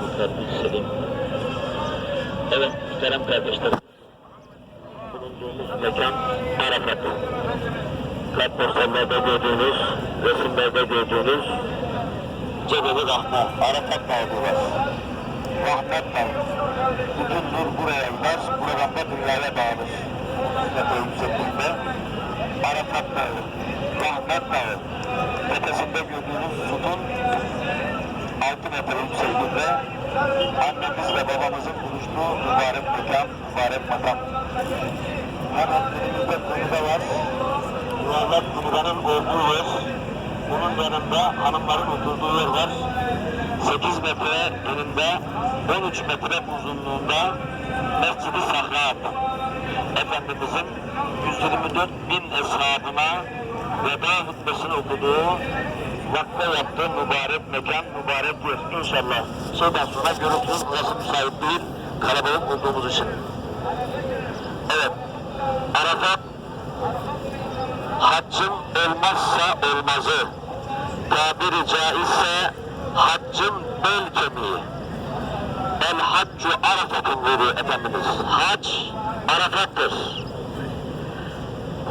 kurtarmak şey istedim. Evet, muhterem kardeşlerim. Bulunduğumuz mekan Arafat. Kartportallerde gördüğünüz, resimlerde gördüğünüz Cebeli Rahman, Arafat Dağı'nı var. Rahmet Dağ. Uzundur buraya gider, buraya rahmet dünyaya dağılır. Mustafa'yı yüksekliğinde Arafat Dağı, Rahmet Dağı. Ötesinde gördüğünüz sütun 6 metre yüksekliğinde annemiz ve babamızın buluştuğu mübarek mekan, mübarek makam. Hemen önümüzde konuda var. Yuvarlak konudanın olduğu yer. Bunun yanında hanımların oturduğu yer var. 8 metre eninde, 13 metre uzunluğunda Mescid-i Sahra Efendimizin 124 bin eshabına veda hutbesini okuduğu vakfe yaptığı mübarek mekan, mübarek yer. İnşallah şeyden sonra görürsünüz burası müsait değil, kalabalık olduğumuz için. Evet, Arafat haccın olmazsa olmazı, tabiri caizse haccın bel kemiği. El haccu Arafat'ın buyuruyor Efendimiz. Hac Arafat'tır.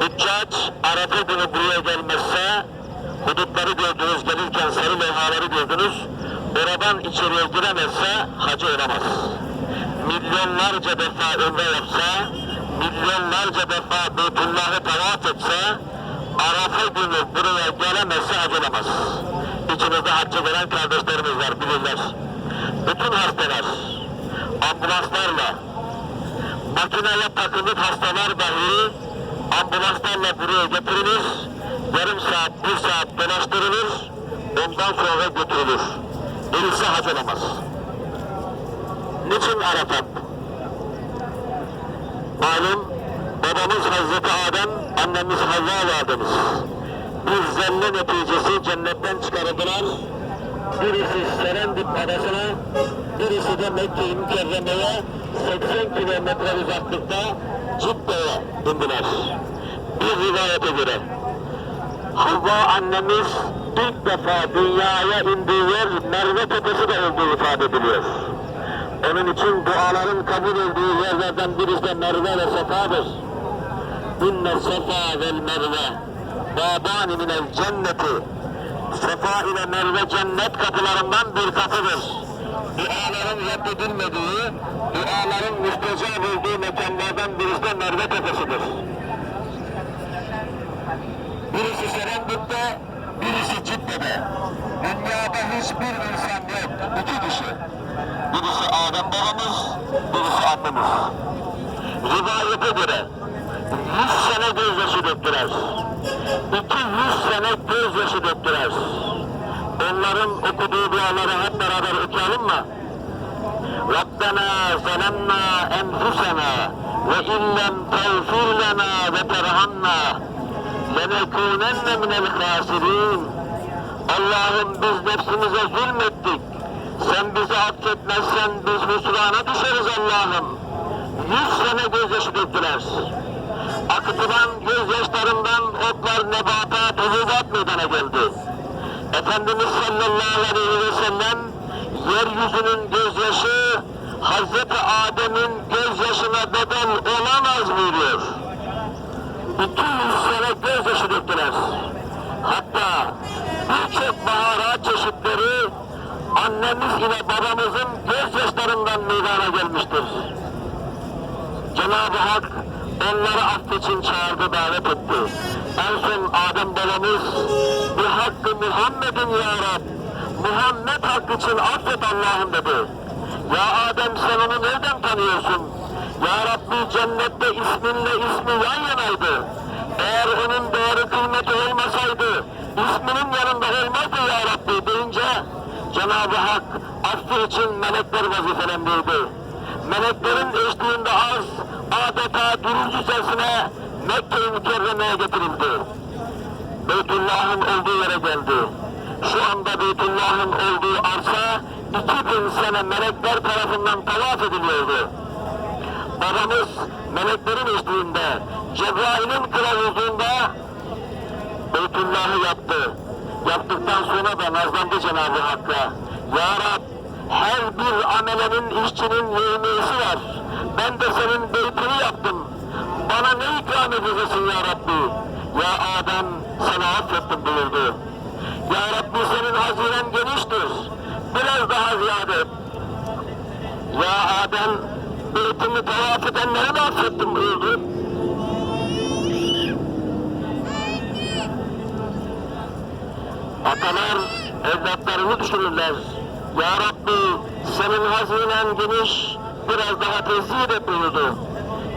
Hüccac Arafa günü buraya gelmezse hudutları gördünüz, gelirken sarı levhaları gördünüz, oradan içeriye giremezse hacı olamaz. Milyonlarca defa ömre yapsa, milyonlarca defa Beytullah'ı tavaf etse, Arafa günü buraya gelemezse hacı olamaz. İçinizde hacca gelen kardeşlerimiz var, bilirler. Bütün hastalar, ambulanslarla, makineye takılıp hastalar dahi ambulanslarla buraya getirilir, yarım saat, bir saat dolaştırılır, ondan sonra götürülür. Birisi hac olamaz. Niçin Arafat? Malum babamız Hazreti Adem, annemiz Havva validemiz. Bir zelle neticesi cennetten çıkarıldılar. Birisi Serendip adasına, birisi de Mekke-i Mükerreme'ye 80 kilometre uzaklıkta Cidde'ye indiler. Bir rivayete göre Havva annemiz ilk defa dünyaya indiği yer Merve Tepesi de olduğu ifade ediliyor. Onun için duaların kabul edildiği yerlerden birisi de Merve ve Sefa'dır. İnne sefa vel merve babani minel cenneti Sefa ile Merve cennet kapılarından bir kapıdır. Duaların reddedilmediği, duaların müstecab olduğu mekanlardan birisi de Merve Tepesi'dir birisi Serendip'te, birisi Cidde'de. Dünyada hiçbir insan yok. İki kişi. Birisi Adem babamız, birisi annemiz. Rivayete göre 100 sene gözyaşı döktüler. 200 sene gözyaşı döktüler. Onların okuduğu duaları hep beraber okuyalım mı? Rabbena zalemna enfusena ve illem tevfir lena ve terhamna لنكونن من الخاسرين Allah'ım biz nefsimize zulmettik. Sen bizi affetmezsen biz husrana düşeriz Allah'ım. Yüz sene gözyaşı döktüler. Akıtılan gözyaşlarından otlar, nebatat, hububat meydana geldi. Efendimiz sallallahu aleyhi ve sellem yeryüzünün gözyaşı Hazreti Adem'in gözyaşına bedel olamaz buyuruyor. 200 sene gözyaşı döktüler. Hatta birçok baharat çeşitleri annemiz ile babamızın gözyaşlarından meydana gelmiştir. Cenab-ı Hak onları af için çağırdı, davet etti. En son Adem babamız bir hakkı Muhammed'in ya Rab, Muhammed hakkı için affet Allah'ım dedi. Ya Adem sen onu nereden tanıyorsun? Ya Rabbi cennette isminle ismi yan yanaydı. Eğer onun değeri kıymeti olmasaydı, isminin yanında olmazdı ya Rabbi deyince Cenab-ı Hak affı için melekler vazifelendirdi. Meleklerin eşliğinde az adeta dururcusesine Mekke-i Mükerreme'ye getirildi. Beytullah'ın olduğu yere geldi. Şu anda Beytullah'ın olduğu arsa 2000 sene melekler tarafından tavaf ediliyordu. Babamız meleklerin eşliğinde Cebrail'in kılavuzluğunda Beytullah'ı yaptı. Yaptıktan sonra da nazlandı Cenab-ı Hakk'a. Ya Rab, her bir amelenin işçinin yemeğisi var. Ben de senin beytini yaptım. Bana ne ikram edeceksin ya Rabbi? Ya Adem, sana affettim buyurdu. Ya Rabbi senin hazinen geniştir. Biraz daha ziyade. Ya Adem, beytimi tavaf edenleri de affettim buyurdu. Atalar evlatlarını düşünürler. Ya Rabbi senin hazinen geniş, biraz daha tezhir et buyurdu.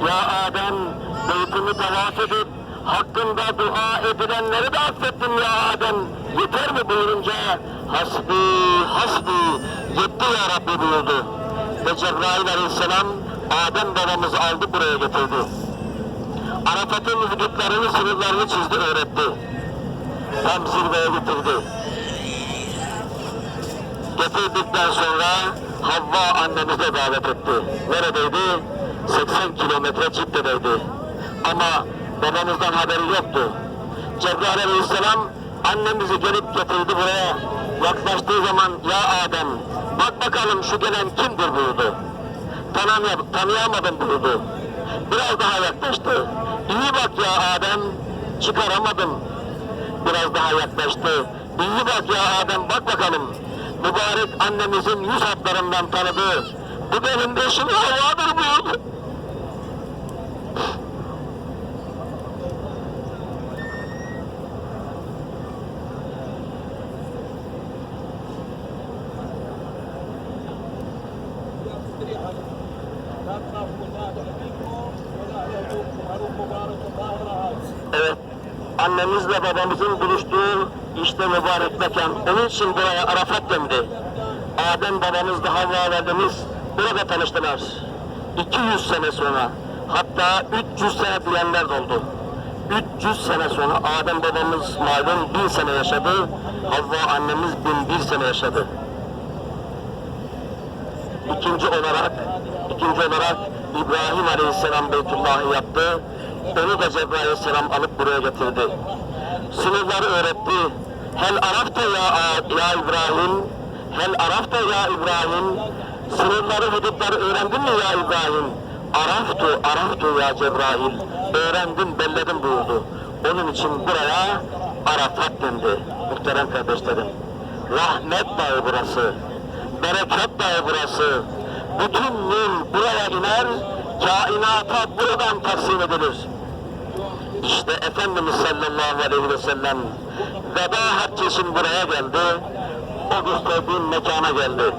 Ya Adem beytimi tavaf edip hakkında dua edilenleri de affettim ya Adem. Yeter mi buyurunca hasbi hasbi yetti ya Rabbi buyurdu. Ve Cebrail aleyhisselam Adem babamızı aldı buraya getirdi. Arafat'ın hudutlarını, sınırlarını çizdi, öğretti tam zirveye getirdi. Getirdikten sonra Havva annemize davet etti. Neredeydi? 80 kilometre Cidde'deydi. Ama babamızdan haberi yoktu. Cebrail aleyhisselam annemizi gelip getirdi buraya. Yaklaştığı zaman ya Adem bak bakalım şu gelen kimdir buyurdu. Tanıyam tanıyamadım buyurdu. Biraz daha yaklaştı. İyi bak ya Adem çıkaramadım biraz daha yaklaştı. İyi bak ya Adem bak bakalım. Mübarek annemizin yüz hatlarından tanıdı. Bu benim eşim Havva'dır buyurdu. Evet. Annemizle babamızın işte mübarek mekan. Onun için buraya Arafat dendi. Adem babamızla Havva validemiz burada tanıştılar. 200 sene sonra hatta 300 sene diyenler de oldu. 300 sene sonra Adem babamız malum 1000 sene yaşadı. Havva annemiz 1001 sene yaşadı. İkinci olarak, ikinci olarak İbrahim Aleyhisselam Beytullah'ı yaptı. Onu da Cebrail Aleyhisselam alıp buraya getirdi. Sınırları öğretti. Hel arafta ya, ya İbrahim, hel arafta ya İbrahim, sınırları, hudutları öğrendin mi ya İbrahim? Araftu, araftu ya Cebrail, öğrendim, belledim buyurdu. Onun için buraya Arafat dendi, muhterem kardeşlerim. Rahmet dağı burası, bereket dağı burası. Bütün nur buraya iner, kainata buradan taksim edilir. İşte Efendimiz sallallahu aleyhi ve sellem veda haccı için buraya geldi. O gösterdiğim mekana geldi.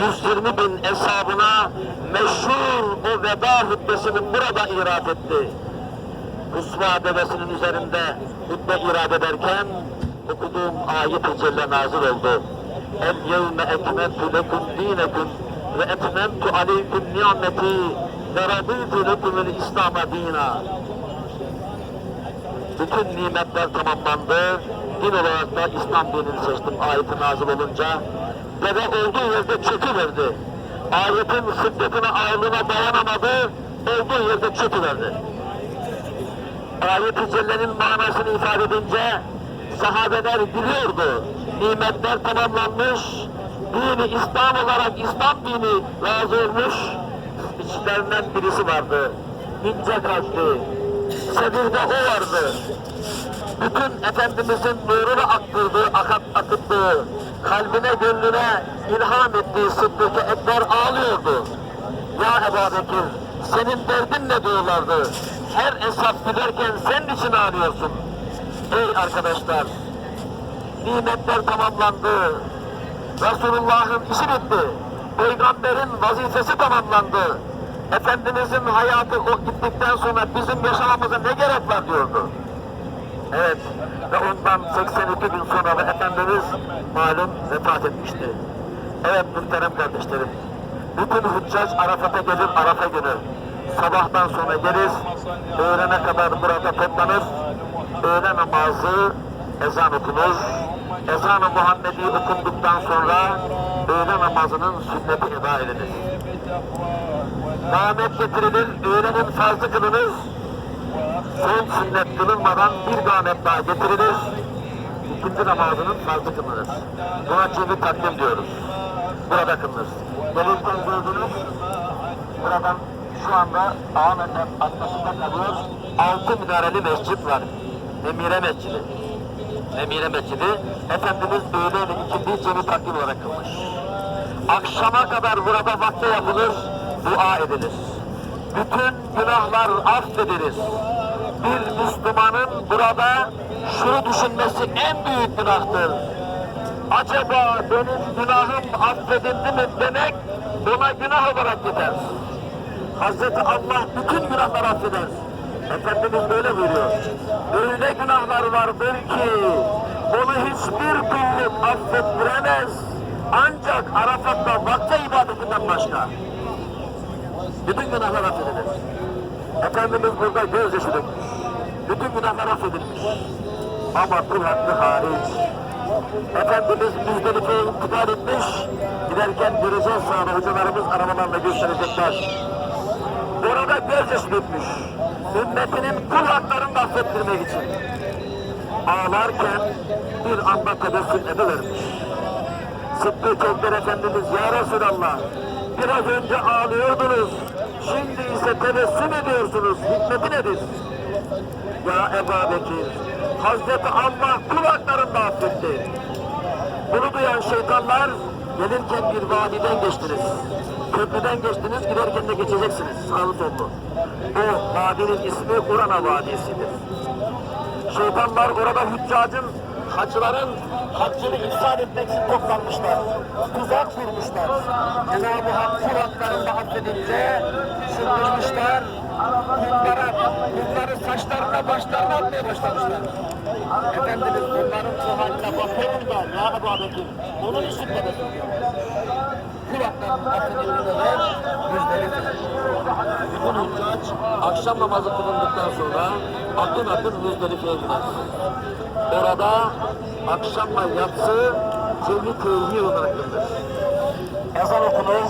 120 bin hesabına meşhur o veda hutbesini burada irad etti. Kusva devesinin üzerinde hutbe irad ederken okuduğum ayet-i celle nazil oldu. El yevme ekmentu lekum dinekum ve etmemtu aleykum ni'meti ve raditu lekumul İslam'a dina bütün nimetler tamamlandı. Din olarak da İslam dinini seçtim ayeti nazil olunca. Deve olduğu yerde çöküverdi. Ayetin şiddetine ağırlığına dayanamadı, olduğu yerde çöküverdi. Ayet-i Celle'nin manasını ifade edince sahabeler biliyordu. Nimetler tamamlanmış, dini İslam olarak İslam dini razı olmuş. İçlerinden birisi vardı. İnce kalpli, Sedirde o vardı. Bütün Efendimizin nurunu aktırdığı, akat, akıttığı, kalbine gönlüne ilham ettiği Sıddık-ı Ekber ağlıyordu. Ya Ebu Bekir, senin derdin ne diyorlardı. Her hesap giderken senin için ağlıyorsun. Ey arkadaşlar, nimetler tamamlandı. Resulullah'ın işi bitti. Peygamberin vazifesi tamamlandı. Efendimizin hayatı o gittikten sonra bizim yaşamamıza ne gerek var diyordu. Evet ve ondan 82 gün sonra da Efendimiz malum vefat etmişti. Evet muhterem kardeşlerim. Bütün hüccac Arafat'a gelir Arafa günü. Sabahtan sonra gelir, öğlene kadar burada toplanır. Öğle namazı ezan okunur. Ezan-ı Muhammedi okunduktan sonra öğle namazının sünneti eda edilir. Rahmet getirilir, öğlenin farzı kılınır. Son sünnet kılınmadan bir gamet daha getirilir. İkinci namazının farzı kılınır. Buna cebi takdim diyoruz. Burada kılınır. Gelirken gördünüz, buradan şu anda Ahmet'in arkasında kalıyor. Altı minareli mescit var. Emire Mescidi. Emire Mescidi, Efendimiz öğle ve ikindi cebi takdim olarak kılmış. Akşama kadar burada vakte yapılır, dua edilir. Bütün günahlar affedilir. Bir Müslümanın burada şunu düşünmesi en büyük günahtır. Acaba benim günahım affedildi mi demek ona günah olarak gider. Hazreti Allah bütün günahları affeder. Efendimiz böyle buyuruyor. Öyle günahlar vardır ki onu hiçbir kulluk affettiremez. Ancak Arafat'ta vakte ibadetinden başka. Bütün günahlar affedilir. Efendimiz burada gözyaşı dökmüş. Bütün günahlar affedilmiş. Ama kul hakkı hariç. Efendimiz Müzdelife'ye intikal etmiş. Giderken göreceğiz sonra hocalarımız arabalarla gösterecekler. Orada gözyaşı dökmüş. Ümmetinin kul haklarını da affettirmek için. Ağlarken bir anda tebessüm edivermiş. Sıddık Ekber Efendimiz Ya Resulallah biraz önce ağlıyordunuz. Şimdi ise tebessüm ediyorsunuz. Hikmeti nedir? Ya Ebu Bekir Hazreti Allah kulaklarını da affetti. Bunu duyan şeytanlar gelirken bir vadiden geçtiniz. Köprüden geçtiniz giderken de geçeceksiniz sağlı sollu. O vadinin ismi Urana Vadisi'dir. Şeytanlar orada hüccacın, hacıların haccını ifsad etmek için toplanmışlar. Tuzak kurmuşlar. Cenab-ı Hak kulaklarında affedince çıldırmışlar. Kumlara, kumları saçlarına başlarına atmaya başlamışlar. Efendimiz bunların bu haline bakıyorum da ya Ebu onun için de diyor. Kulaklarının affedildiğine de müjdeli bütün hüccaç akşam namazı kılındıktan sonra akın akın Müzdelife'ye gider. Orada akşamla yatsı cemi tevhid olarak kılınır. Ezan okunur,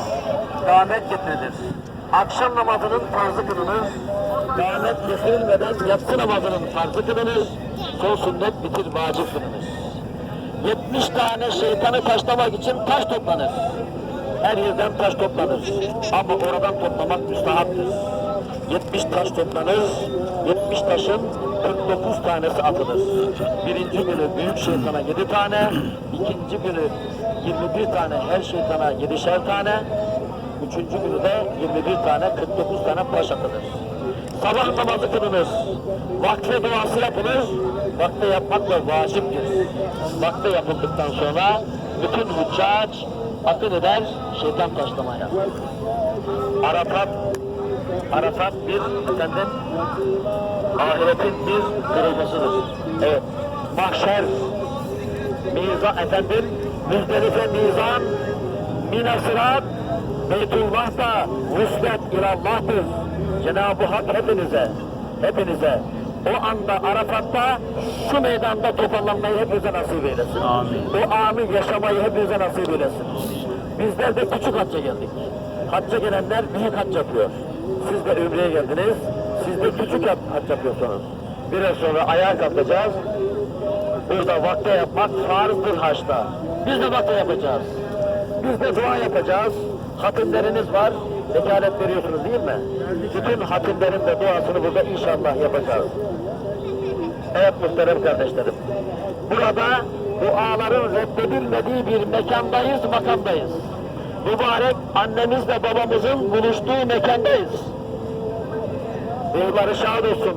kâhmet getirilir. Akşam namazının farzı kılınır. Kâhmet getirilmeden yatsı namazının farzı kılınır. Son sünnet bitir vacip kılınır. 70 tane şeytanı taşlamak için taş toplanır. Her yerden taş toplanır. Ama oradan toplamak müstahaptır. 70 taş toplanır. 70 taşın 49 tanesi atılır. Birinci günü büyük şeytana 7 tane, ikinci günü 21 tane her şeytana 7'şer tane, üçüncü günü de 21 tane 49 tane taş atılır. Sabah namazı kılınır. Vakfe duası yapılır. Vakte yapmak da vaciptir. Vakte yapıldıktan sonra bütün hüccac akın eder şeytan taşlamaya. Arafat Arafat bir efendim ahiretin bir kırılmasıdır. Evet. Mahşer mizan efendim Müzdelife mizan Mina sırat Beytullah da vuslet ilallah'tır. Cenab-ı Hak hepinize, hepinize o anda Arafat'ta şu meydanda toparlanmayı hepinize nasip eylesin. Amin. O anı yaşamayı hepinize nasip eylesin. Bizler de küçük hacca geldik. Hacca gelenler büyük hac yapıyor. Siz de Ümre'ye geldiniz. Siz de küçük hac yapıyorsunuz. Biraz sonra ayağa kalkacağız. Burada vakte yapmak farzdır haçta. Biz de vakte yapacağız. Biz de dua yapacağız. Hatimleriniz var. Vekalet veriyorsunuz değil mi? Bütün hatimlerin de duasını burada inşallah yapacağız. Evet muhterem kardeşlerim. Burada duaların reddedilmediği bir mekandayız, makamdayız. Mübarek annemizle babamızın buluştuğu mekandayız. Ruhları şad olsun.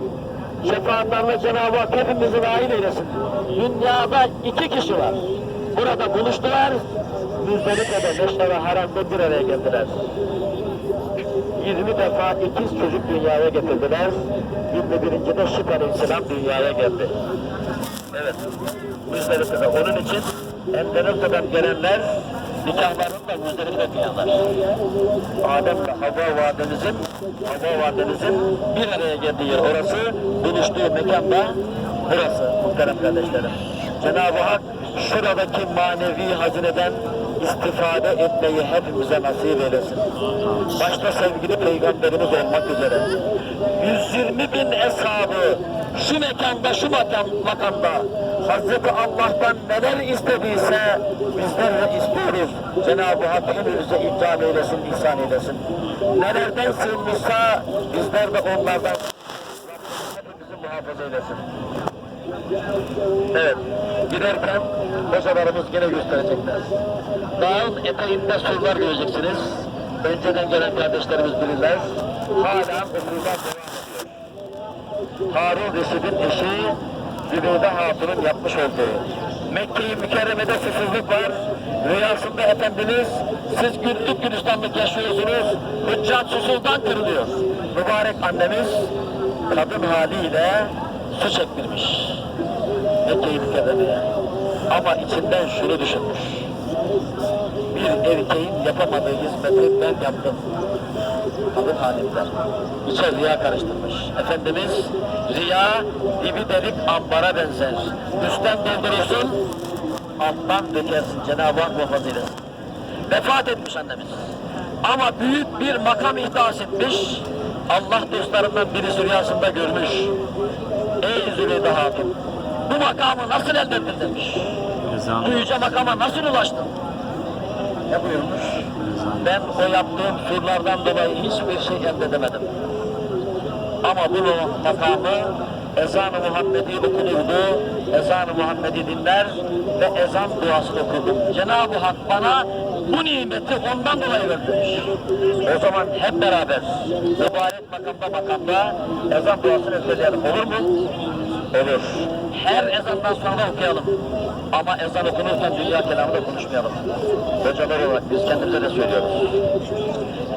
Şefaatlerle Cenab-ı Hak hepimizi nail eylesin. Dünyada iki kişi var. Burada buluştular. Müzdelife'de Meşre ve Haram'da bir araya geldiler. 20 defa ikiz çocuk dünyaya getirdiler. 21. de Şif Aleyhisselam dünyaya geldi. Evet, Müzdelife'de onun için Endonezya'dan gelenler nikahlarını da Müzdelife'de kıyanlar. Adem ve Havva Vademizin, Havva Vademizin bir araya geldiği yer orası, buluştuğu mekan da burası muhterem kardeşlerim. Cenab-ı Hak şuradaki manevi hazineden istifade etmeyi hepimize nasip eylesin. Başta sevgili peygamberimiz olmak üzere 120 bin eshabı şu mekanda, şu makam, makamda Hazreti Allah'tan neler istediyse bizler de istiyoruz. Cenab-ı Hak hepimize ikram eylesin, ihsan eylesin. Nelerden sığınmışsa bizler de onlardan hepimizi muhafaza eylesin. Evet, giderken hocalarımız yine gösterecekler. Dağın eteğinde surlar göreceksiniz. Önceden gelen kardeşlerimiz bilirler. Hala okullar devam ediyor. Harun Reşid'in eşi Zübeyde Hatun'un yapmış olduğu. Mekke-i Mükerreme'de susuzluk var. Rüyasında Efendimiz siz güllük gülistanlık yaşıyorsunuz. Hüccat susuzdan kırılıyor. Mübarek annemiz kadın haliyle su çektirmiş. Mekke-i Mükerreme'ye. Ama içinden şunu düşünmüş. Bir erkeğin yapamadığı hizmeti ben yaptım. Kadın halimden. İçe riya karıştırmış. Efendimiz riya dibi delik ambara benzer. Üstten doldurursun, alttan dökersin. Cenab-ı Hak muhafaza eylesin. Vefat etmiş annemiz. Ama büyük bir makam ihdas etmiş. Allah dostlarından birisi rüyasında görmüş. Ey Zübeyde Hatun, bu makamı nasıl elde ettin demiş. Bu yüce makama nasıl ulaştın? Ne buyurmuş? Ben o yaptığım surlardan dolayı hiçbir şey elde edemedim. Ama bunu makamı ezan-ı Muhammedi okunurdu, ezan-ı Muhammedi dinler ve ezan duası okurdum. Cenab-ı Hak bana bu nimeti ondan dolayı vermiş. O zaman hep beraber mübarek makamda makamda ezan duasını söyleyelim. Olur mu? Olur. Her ezandan sonra okuyalım. Ama ezan okunurken dünya kelamında konuşmayalım. Hocalar olarak biz kendimize de söylüyoruz.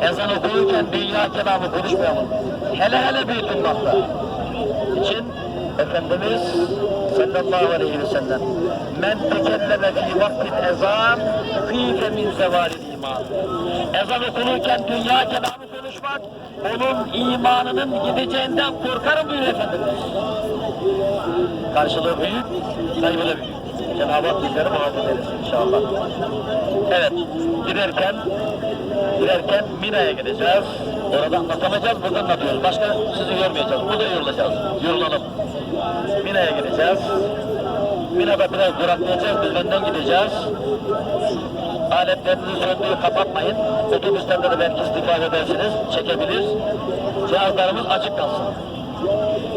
Ezan okunurken dünya kelamı konuşmayalım. Hele hele Beytullah'ta. için Efendimiz sallallahu aleyhi ve sellem men tekelleme fi vaktin ezan fife min zevalil iman. Ezan okunurken dünya kelamı konuşmak onun imanının gideceğinden korkarım buyuruyor Efendimiz. Karşılığı büyük, kaybı da büyük. Cenab-ı Hak bizleri muhafaza eylesin inşallah. Evet, giderken giderken Mina'ya gideceğiz. Orada anlatamayacağız, burada anlatıyoruz. Başka sizi görmeyeceğiz. Burada yorulacağız. Yorulalım. Mina'ya gideceğiz. Mina'da biraz duraklayacağız, biz önden gideceğiz. Aletlerinizi söndürüp kapatmayın. Otobüslerde de belki istifade edersiniz, çekebilir. Cihazlarımız açık kalsın.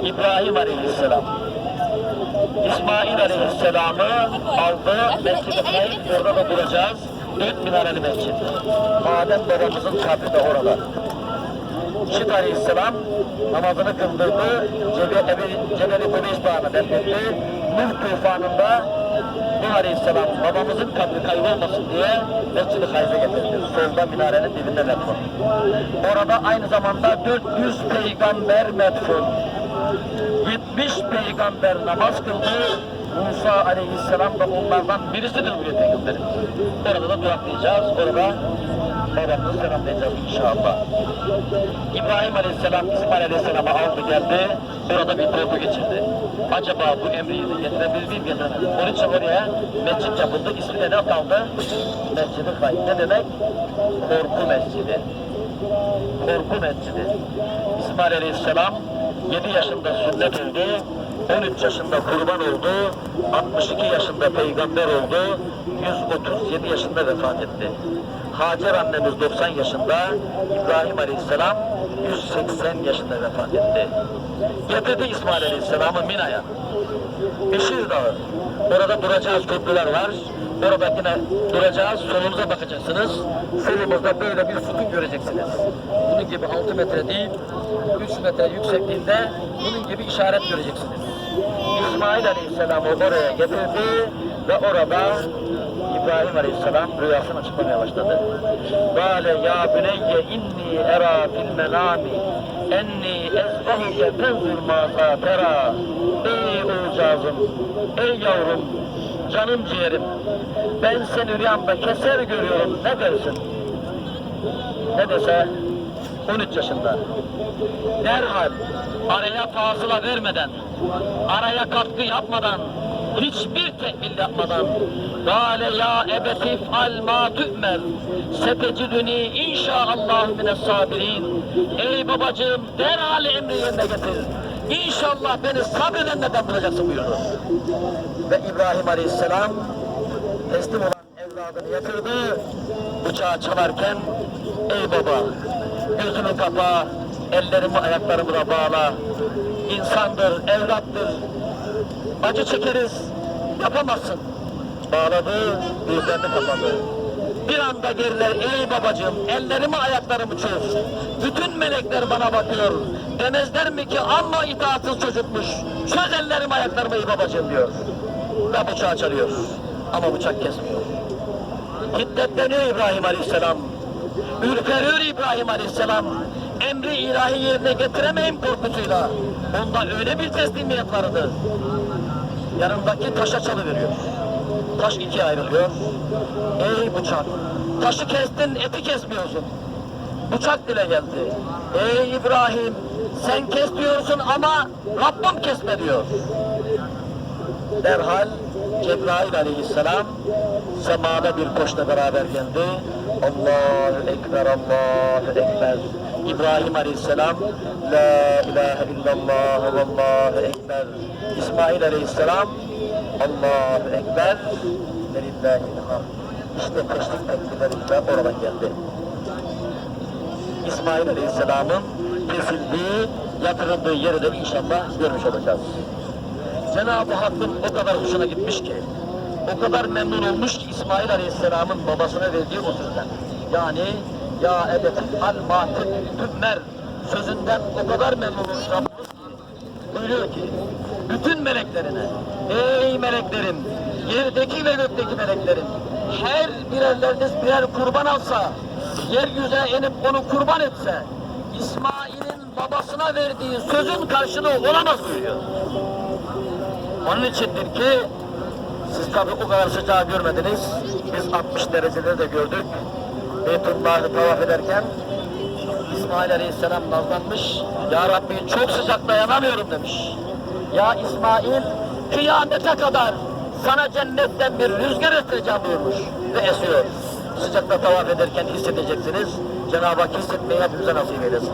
İbrahim Aleyhisselam. İsmail Aleyhisselam'ı aldı, Mescid-i Hayf, orada da duracağız. Dört minareli mescid. Adem babamızın kabri de orada. Şit Aleyhisselam namazını kıldırdı, Cebe, Ebe, Cebeli Kubeys Dağı'na defnetti. Nuh tufanında Nuh Aleyhisselam babamızın kabri kaybolmasın diye Mescid-i Hayf'e getirdi. Solda minarenin dibinde metfun. Orada aynı zamanda 400 peygamber metfun. 70 peygamber namaz kıldı. Musa aleyhisselam da onlardan birisidir bu peygamberin. Orada da duraklayacağız. Orada babamızı selamlayacağız inşallah. İbrahim aleyhisselam İsmail aleyhisselam'a aldı geldi. Orada bir korku geçirdi. Acaba bu emri yerine getirebilir miyim getiremez. Onun için oraya mescit yapıldı. İsmi de ne kaldı? Mescid-i Hayy. Ne demek? Korku mescidi. Korku mescidi. İsmail aleyhisselam 7 yaşında sünnet oldu, 13 yaşında kurban oldu, 62 yaşında peygamber oldu, 137 yaşında vefat etti. Hacer annemiz 90 yaşında, İbrahim Aleyhisselam 180 yaşında vefat etti. Getirdi İsmail Aleyhisselam'ı Mina'ya. Beşir Dağı. Orada duracağız köprüler var. Orada yine duracağız, solunuza bakacaksınız. Solumuzda böyle bir sütun göreceksiniz. Bunun gibi 6 metre değil, 3 metre yüksekliğinde bunun gibi işaret göreceksiniz. İsmail Aleyhisselam'ı oraya getirdi ve orada İbrahim Aleyhisselam rüyasını açıklamaya başladı. Kale ya büneyye inni era fil menami enni ezbahuke fenzur maza tera Ey oğulcağızım, ey yavrum, canım ciğerim ben seni rüyamda keser görüyorum ne dersin? Ne dese 13 yaşında. Derhal araya fasıla vermeden, araya katkı yapmadan, hiçbir tehmil yapmadan Gale ya ebetif al ma tü'mer seteciduni inşaallah mine sabirin Ey babacığım derhal emri yerine getir. İnşallah beni sabredenlerden bulacaksın buyurdu. Ve İbrahim Aleyhisselam teslim olan evladını yatırdı. Bıçağı çalarken ey baba gözünü kapa, ellerimi ayaklarımı da bağla. İnsandır, evlattır. Acı çekeriz, yapamazsın. Bağladı, gözlerini kapadı. Bir anda geriler, ey babacığım, ellerimi ayaklarımı çöz. Bütün melekler bana bakıyor. Demezler mi ki amma itaatsız çocukmuş. Çöz ellerimi ayaklarımı ey babacığım diyor. Ve bıçağı çalıyor. Ama bıçak kesmiyor. Hiddetleniyor İbrahim Aleyhisselam. Ürperiyor İbrahim Aleyhisselam. Emri ilahi yerine getiremeyim korkusuyla. Onda öyle bir teslimiyet vardı. Yanındaki taşa çalıveriyor. Taş ikiye ayrılıyor. Ey bıçak! Taşı kestin, eti kesmiyorsun. Bıçak dile geldi. Ey İbrahim! Sen kes diyorsun ama Rabbim kesme diyor. Derhal Cebrail aleyhisselam semada bir koçla beraber geldi. Allahu Ekber, Allahu Ekber. İbrahim aleyhisselam La ilahe illallah ve Allahu Ekber. İsmail aleyhisselam Allahu Ekber ve lillahil hamd. İşte teşrik tekbirleriyle oradan geldi. İsmail Aleyhisselam'ın kesildiği, yatırıldığı yeri de inşallah görmüş olacağız. Cenab-ı Hakk'ın o kadar hoşuna gitmiş ki, o kadar memnun olmuş ki İsmail Aleyhisselam'ın babasına verdiği o sözden. Yani ya ebetin al matim tümmer sözünden o kadar memnun Rabbimiz buyuruyor ki, bütün meleklerine, ey meleklerim, yerdeki ve gökteki meleklerim, her birerleriniz birer kurban alsa, yeryüzüne inip onu kurban etse, İsmail'in babasına verdiği sözün karşılığı olamaz buyuruyor. Onun içindir ki siz tabi o kadar sıcağı görmediniz. Biz 60 dereceleri de gördük. Beytullah'ı tavaf ederken İsmail Aleyhisselam nazlanmış. Ya Rabbi çok sıcak dayanamıyorum demiş. Ya İsmail kıyamete kadar sana cennetten bir rüzgar estireceğim buyurmuş. Ve esiyor. Sıcakta tavaf ederken hissedeceksiniz. Cenab-ı Hak hissetmeyi hepimize nasip eylesin.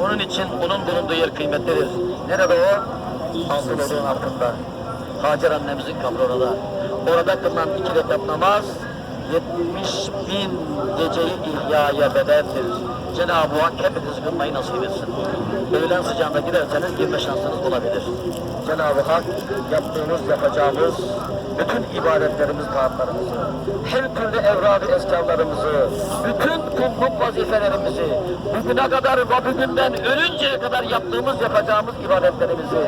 Onun için onun bulunduğu yer kıymetlidir. Nerede o? Altın oruğun altında. Hacer annemizin kabri orada. Orada kılınan iki rekat namaz 70 bin geceyi ihyaya bedeldir. Cenab-ı Hak hepinizi kılmayı nasip etsin. Öğlen sıcağında giderseniz girme şansınız olabilir. Cenab-ı Hak yaptığımız, yapacağımız bütün ibadetlerimiz, taatlarımızı, her türlü evradı eskarlarımızı, bütün kulluk vazifelerimizi, bugüne kadar ve bugünden ölünceye kadar yaptığımız, yapacağımız ibadetlerimizi,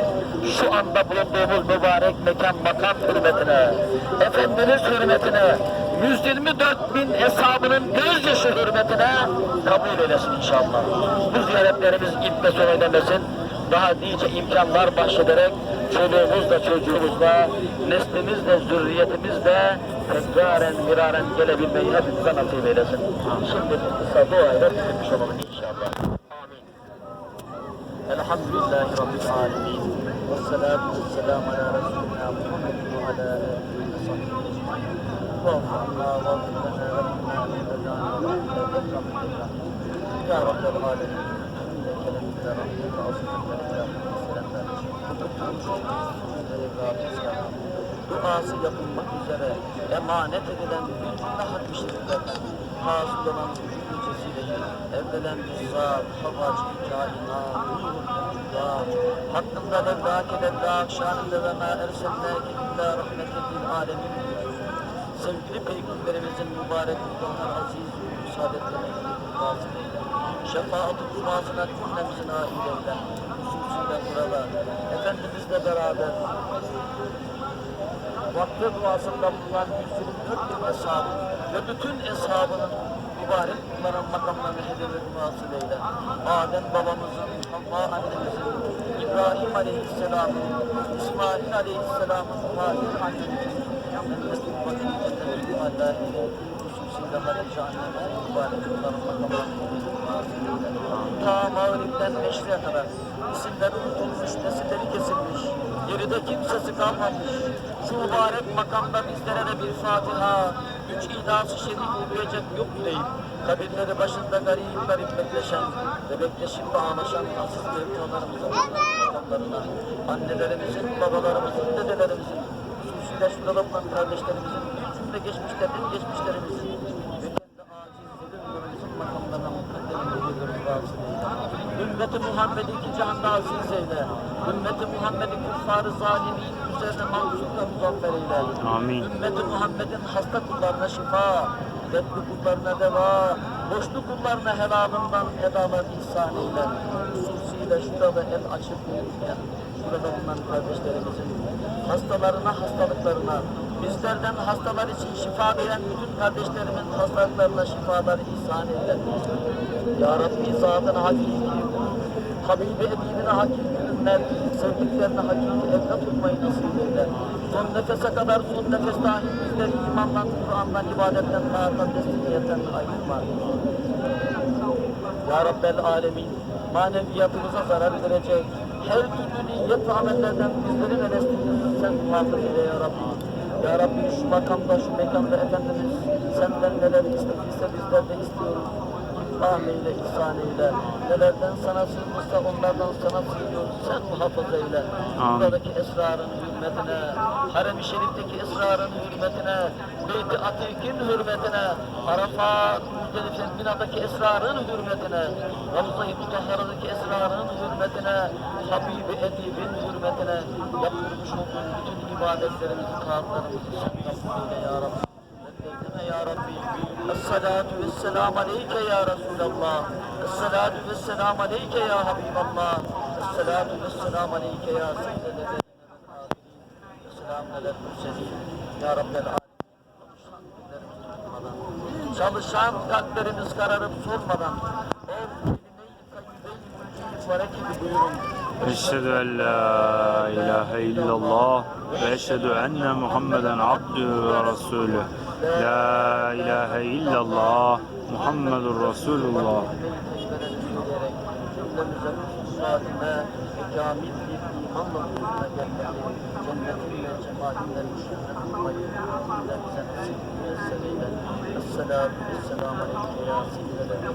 şu anda bulunduğumuz mübarek mekan makam hürmetine, Efendimiz hürmetine, 124 bin hesabının gözyaşı hürmetine kabul eylesin inşallah. Bu ziyaretlerimiz ipte son eylemesin. Daha nice imkanlar bahşederek çoluğumuzla çocuğumuzla, neslimizle, zürriyetimizle tekraren miraren gelebilmeyi hepimize nasip eylesin. Şimdi kısa duayla bitirmiş olalım inşallah. Amin. Elhamdülillahi Rabbil Alemin. Ve salatu ve selamu ala Resulina Muhammed ve ala alihi ve sahbihi. Ya Rabbel Alemin. Duası yapılmak üzere emanet edilen bütün rahat işlerden hasıl olan bütün nicesiyle evvelen bizzat, havaç, kainat, ruhullah, hakkında ve dâkede dâk, şanında ve mâ erselnâke illâ rahmeten lil âlemin sevgili Peygamberimizin mübarek ruhlar aziz müsaadetlerine lazım eyle. Şefaat-ı duasına cümlemizi nail eyle. Hususiyle burada Efendimizle beraber vakti duasında bulunan 124 bin eshab ve bütün eshabının mübarek bunların makamlarını hedefe duasıl eyle. Adem babamızın, Havva annemizin, İbrahim aleyhisselamın, İsmail aleyhisselamın, Hadir annemizin, Ta mağripten meşriye kadar isimleri unutulmuş, nesilleri kesilmiş, geride kimsesi kalmamış. Şu mübarek makamda bizlere de bir Fatiha, üç İhlas-ı Şerif okuyacak yok deyip, kabirleri başında garip garip bekleşen ve bekleşip ağlaşan aziz mevkialarımızın makamlarına, annelerimizin, babalarımızın, dedelerimizin, şurada bulunan kardeşlerimizin, bir cümle geçmişlerinin geçmişlerimizin kendi aciz zulümlerimizin makamlarına mukadder ediyoruz bazı Ümmeti Muhammed'i iki cihanda aziz eyle. Ümmeti Muhammed'i küffar-ı zalimin üzerine ve muzaffer eyle. Amin. Ümmeti Muhammed'in hasta kullarına şifa, dertli kullarına deva, boşlu kullarına helalından edalar ihsan eyle. Hususiyle şurada el açıp uyurken, şurada bulunan kardeşlerimizin hastalarına, hastalıklarına, bizlerden hastalar için şifa veren bütün kardeşlerimin hastalıklarına şifalar ihsan eyle. Ya Rabbi zatına hakiki, Habibi edibine hakiki ümmet, sevdiklerine hakiki evlat olmayı nasip eyle. Son nefese kadar son nefes dahil bizleri imandan, Kur'an'dan, ibadetten, taattan, teslimiyetten ayırma. Ya Rabbel Alemin, maneviyatımıza zarar verecek, her türlü niyet ve amellerden bizleri ve neslimizi sen muhafaza eyle ya Rabbi. Ya Rabbi şu makamda, şu mekanda Efendimiz senden neler istediyse bizler de istiyoruz. İkram eyle, ihsan eyle. Nelerden sana sığınırsa onlardan sana sığınıyoruz. Sen muhafaza eyle. Buradaki esrarın hürmetine, harem-i şerifteki esrarın hürmetine, Beyt-i Atik'in hürmetine, Arafat, Müzdelife'nin binadaki esrarın hürmetine, Ravza-i Mutahhara'daki esrarın hürmetine, Habibi Edib'in hürmetine, yaptırmış olduğun bütün ibadetlerimizi, taatlarımızı sen kabul eyle ya Rabbi. Bekletme ya Rabbi. Esselatu vesselam aleyke ya Resulallah. Esselatu vesselam aleyke ya Habiballah. Esselatu vesselam aleyke ya Seyyidel Ebe'in Esselamun alel mürselin. Ya Rabbel alemin. Çalışan kalplerimiz kararıp sormadan, o kelime-i kayyude-i mübarek gibi buyurun. Eşhedü en la ilahe illallah لا إله إلا الله محمد رسول الله. السلام عليكم يا سيدنا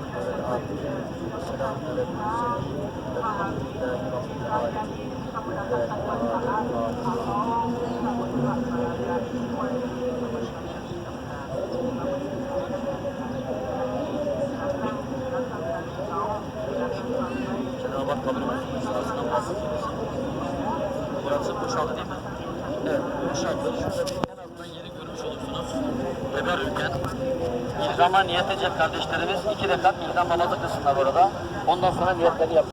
Burası boşaldı değil mi? Evet, boşaldı. Şurada bir en azından yeri görmüş olursunuz. Teberrüken. İlgama niyet edecek kardeşlerimiz iki rekat ilgam namazı kılsınlar orada. Ondan sonra niyetleri yap.